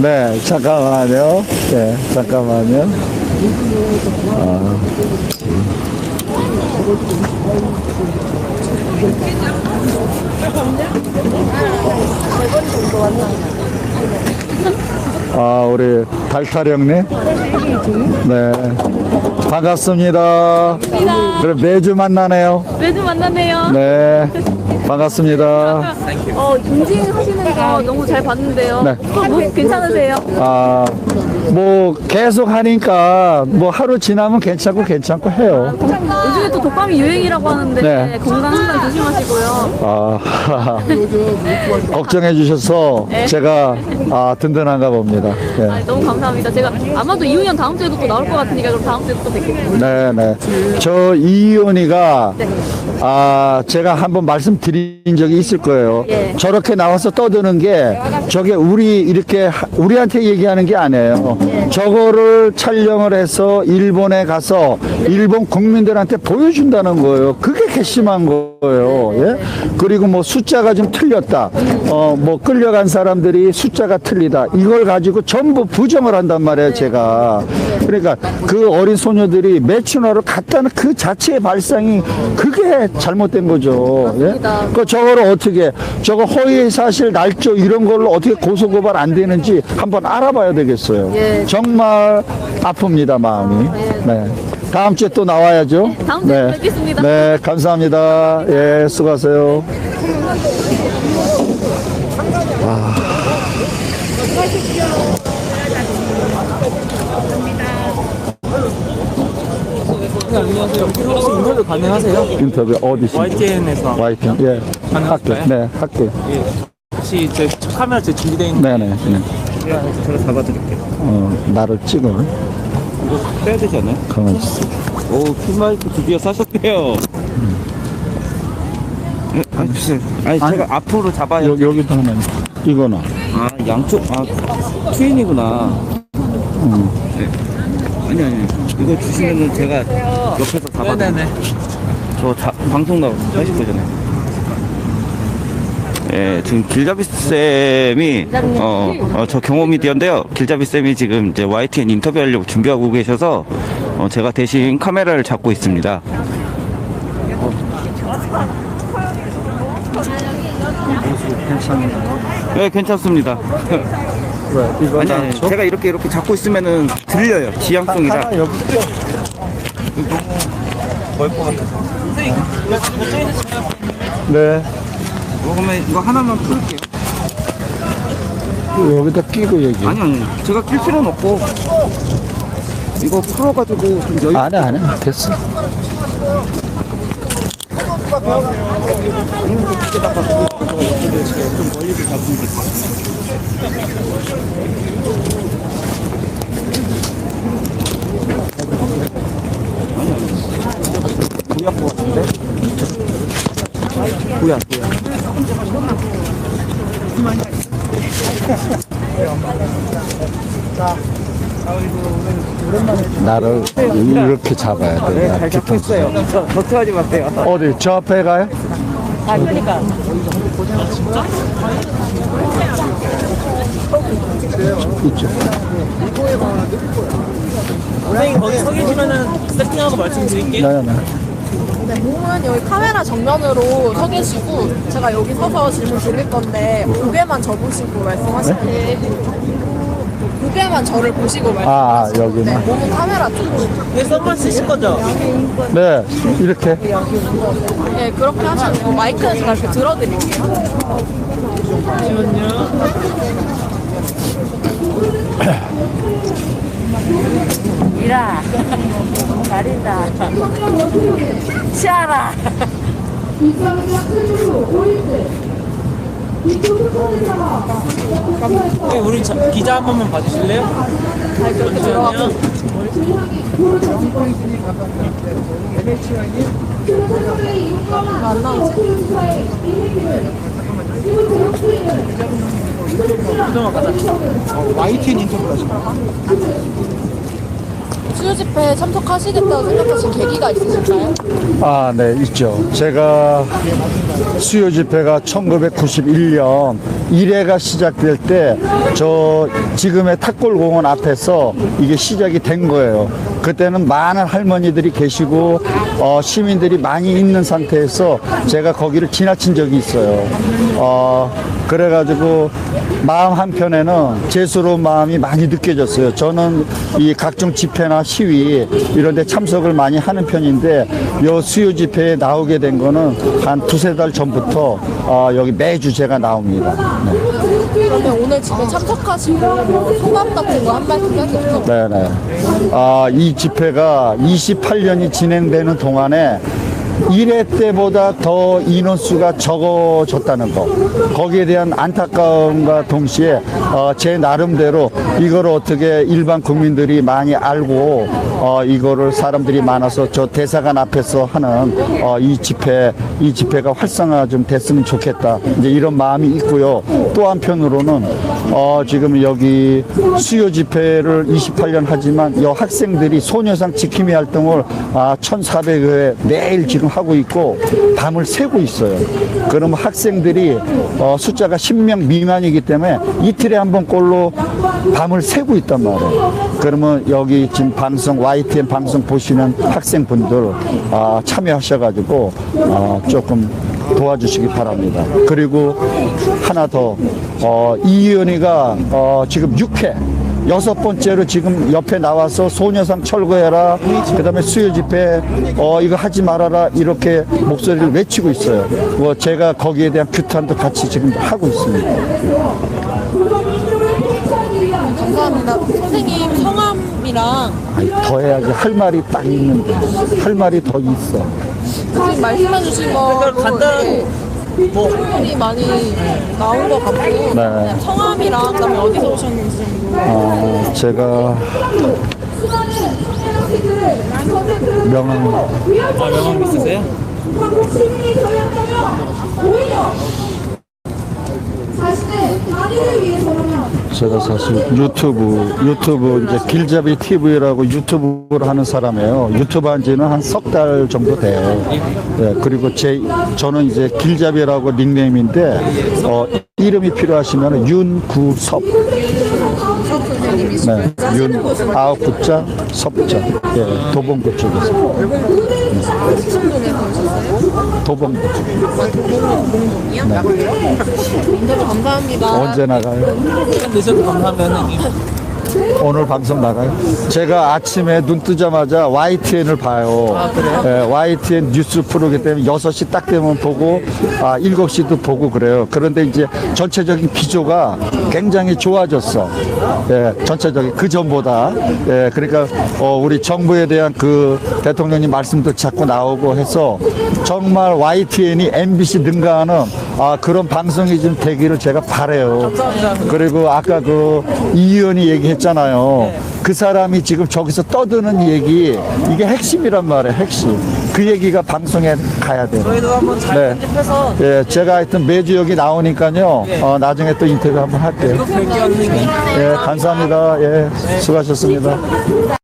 네, 잠깐만요. 네, 잠깐만요. 아. 아, 우리 달타령님. 네. 반갑습니다. 그래, 매주 만나네요. 매주 만나네요. 네. 반갑습니다. 어, 인증하시는 거 너무 잘 봤는데요. 네. 어, 뭐 괜찮으세요? 아, 뭐, 계속 하니까, 뭐, 하루 지나면 괜찮고, 괜찮고 해요. 요즘에 또 독감이 유행이라고 하는데 네. 건강 항상 조심하시고요. 아, 걱정해 주셔서 네. 제가, 아, 든든한가 봅니다. 아, 네. 너무 감사합니다. 제가 아마도 이후년 다음 주에도 또 나올 것 같으니까 그럼 다음 주에 또 뵙겠습니다. 네, 네. 저 이의원이가, 아, 제가 한번 말씀드린 적이 있을 거예요. 예. 저렇게 나와서 떠드는 게, 저게 우리, 이렇게, 하- 우리한테 얘기하는 게 아니에요. 저거를 촬영을 해서 일본에 가서 일본 국민들한테 보여준다는 거예요. 그게 괘씸한 거예요. 예? 그리고 뭐 숫자가 좀 틀렸다. 어, 뭐 끌려간 사람들이 숫자가 틀리다. 이걸 가지고 전부 부정을 한단 말이에요, 제가. 그러니까 그 어린 소녀들이 매춘화로 갔다는 그 자체의 발상이 그게 잘못된 거죠. 예? 그 저거를 어떻게 저거 허위 사실 날조 이런 걸로 어떻게 고소 고발 안 되는지 한번 알아봐야 되겠어요. 예. 정말 아픕니다 마음이. 네. 다음 주에 또 나와야죠. 다음 주에 뵙겠습니다. 네, 감사합니다. 예, 수고하세요. 네, 안녕하세요. 혹시 인터뷰 가능하세요? 인터뷰 어디시? YTN에서 YTN. 예. 가능할까요? 할게. 네, 할게. 예. 혹시 제 카메라 제 준비되어 있는 네네. 네. 제가 잡아드릴게요. 어, 나를 찍어. 이거 빼야 되지 않아요? 가만히 있어. 오, 핀마이크 드디어 사셨대요. 네, 아니, 주세요. 아니, 아니. 제가 앞으로 잡아야. 여기, 여기도 하나. 이거나. 아, 양쪽, 아, 트윈이구나. 네. 아니, 아니. 이거 주시면은 제가 옆에서 잡아. 네네네. 저 자, 방송 나가고 하실 거잖아요. 예, 지금 길잡이 쌤이 어, 어, 저 경호 미디어인데요. 길잡이 쌤이 지금 이제 YTN 인터뷰하려고 준비하고 계셔서 어, 제가 대신 카메라를 잡고 있습니다. 네, 괜찮습니다. 왜? 이거 아니, 아니, 제가 이렇게 이렇게 잡고 있으면은 들려요. 지향성이라. 하나 여기 있어. 멀것 같아서. 네. 그러면 이거 하나만 풀게요. 여기다 끼고 얘기. 아니, 아니. 제가 낄 필요는 없고. 이거 풀어가지고 좀 여유. 안 해, 안 해. 됐어. 구약 것 같은데? 구약, 구약. 나를 이렇게 잡아야 돼. 네, 나잘 잡고. 있어요. 저, 걱정하지 마세요. 어디? 저 앞에 가요? 이쪽. 선생님, 거기 서 계시면은 세팅하고 말씀드릴게요. 네, 네. 네, 몸은 여기 카메라 정면으로 서 계시고 제가 여기 서서 질문 드릴 건데 고개만 접으시고 말씀하시면 돼요. 고개만 저를 보시고 네? 아, 말씀하시면 여기는? 네, 몸은 카메라 쪽으로 네, 선글 쓰실 거죠? 네, 이렇게. 네, 그렇게 하시면 되고 마이크는 제가 이렇게 들어드릴게요 이라. 잘한다. 치아라. 네, 우리 자- 기자 한 번만 봐주실래요? 이렇게 들어가고 안 나오지? 잠깐만 가자. YTN 하시나요? 수요 집회 참석하시겠다고 생각하신 계기가 있으실까요? 아, 네, 있죠. 제가 수요 집회가 1991년 1회가 시작될 때 저 지금의 탁골공원 앞에서 이게 시작이 된 거예요. 그때는 많은 할머니들이 계시고 어, 시민들이 많이 있는 상태에서 제가 거기를 지나친 적이 있어요. 어, 그래가지고 마음 한편에는 재수로운 마음이 많이 느껴졌어요. 저는 이 각종 집회나 시위 이런 데 참석을 많이 하는 편인데 요 수요 집회에 나오게 된 거는 한 두세 달 전부터 어, 여기 매주 제가 나옵니다. 네. 그러면 오늘 집회 참석하시고 뭐 소감 같은 거 한 말씀 해주세요. 네네. 아, 이 집회가 28년이 진행되는 동안에 1회 때보다 더 인원수가 적어졌다는 거. 거기에 대한 안타까움과 동시에 어, 제 나름대로 이걸 어떻게 일반 국민들이 많이 알고 어, 이거를 사람들이 많아서 저 대사관 앞에서 하는 어, 이 집회, 이 집회가 활성화 좀 됐으면 좋겠다. 이제 이런 마음이 있고요. 또 한편으로는 어, 지금 여기 수요 집회를 28년 하지만 여 학생들이 소녀상 지킴이 활동을 아, 1,400회 매일 지금 하고 있고 밤을 새고 있어요. 그러면 학생들이 어, 숫자가 10명 미만이기 때문에 이틀에 한 번 꼴로 밤을 새고 있단 말이에요. 그러면 여기 지금 방송 YTN 방송 보시는 학생분들 아, 참여하셔가지고 어, 조금 도와주시기 바랍니다. 그리고 하나 더, 어, 이의원이가 어, 지금 6회, 여섯 번째로 지금 옆에 나와서 소녀상 철거해라, 그 다음에 수요 집회, 어, 이거 하지 말아라, 이렇게 목소리를 외치고 있어요. 뭐 제가 거기에 대한 규탄도 같이 지금 하고 있습니다. 감사합니다. 선생님 성함이랑 아이, 더 해야지. 할 말이 딱 있는데. 할 말이 더 있어. 지금 말씀해 주신 거로 간단 히 충분히 많이 나온 것 같고 네. 성함이랑 그다음에 어디서 오셨는지 정도 어, 제가 명함 아, 명함 있으세요? 제가 사실 유튜브 유튜브 이제 길잡이 TV라고 유튜브를 하는 사람이에요. 유튜브 한 지는 한 석 달 정도 돼요. 예, 그리고 제 저는 이제 길잡이라고 닉네임인데 어, 이름이 필요하시면 윤구섭. 네, 윤 아홉 구자 섭자. 예, 도봉구 쪽에서. 오셨어요? 도봉구. 인터뷰 감사합니다. 언제 나가요? 내셔도 감사하면 오늘 방송 나가요? 제가 아침에 눈 뜨자마자 YTN을 봐요. 예, YTN 뉴스 프로기 때문에 6시 딱 되면 보고, 아, 7시도 보고 그래요. 그런데 이제 전체적인 기조가 굉장히 좋아졌어. 예, 전체적인 그 전보다. 예, 그러니까, 어, 우리 정부에 대한 그 대통령님 말씀도 자꾸 나오고 해서 정말 YTN이 MBC 능가하는 아, 그런 방송이 좀 되기를 제가 바래요. 그리고 아까 그 이 의원이 얘기했잖아요. 그 사람이 지금 저기서 떠드는 얘기 이게 핵심이란 말이에요. 핵심. 그 얘기가 방송에 가야 돼요. 저희도 한번 잘 네. 편집해서 예, 제가 하여튼 매주 여기 나오니까요. 어, 나중에 또 인터뷰 한번 할게요. 뵐게요, 선생님. 예, 감사합니다. 예, 수고하셨습니다.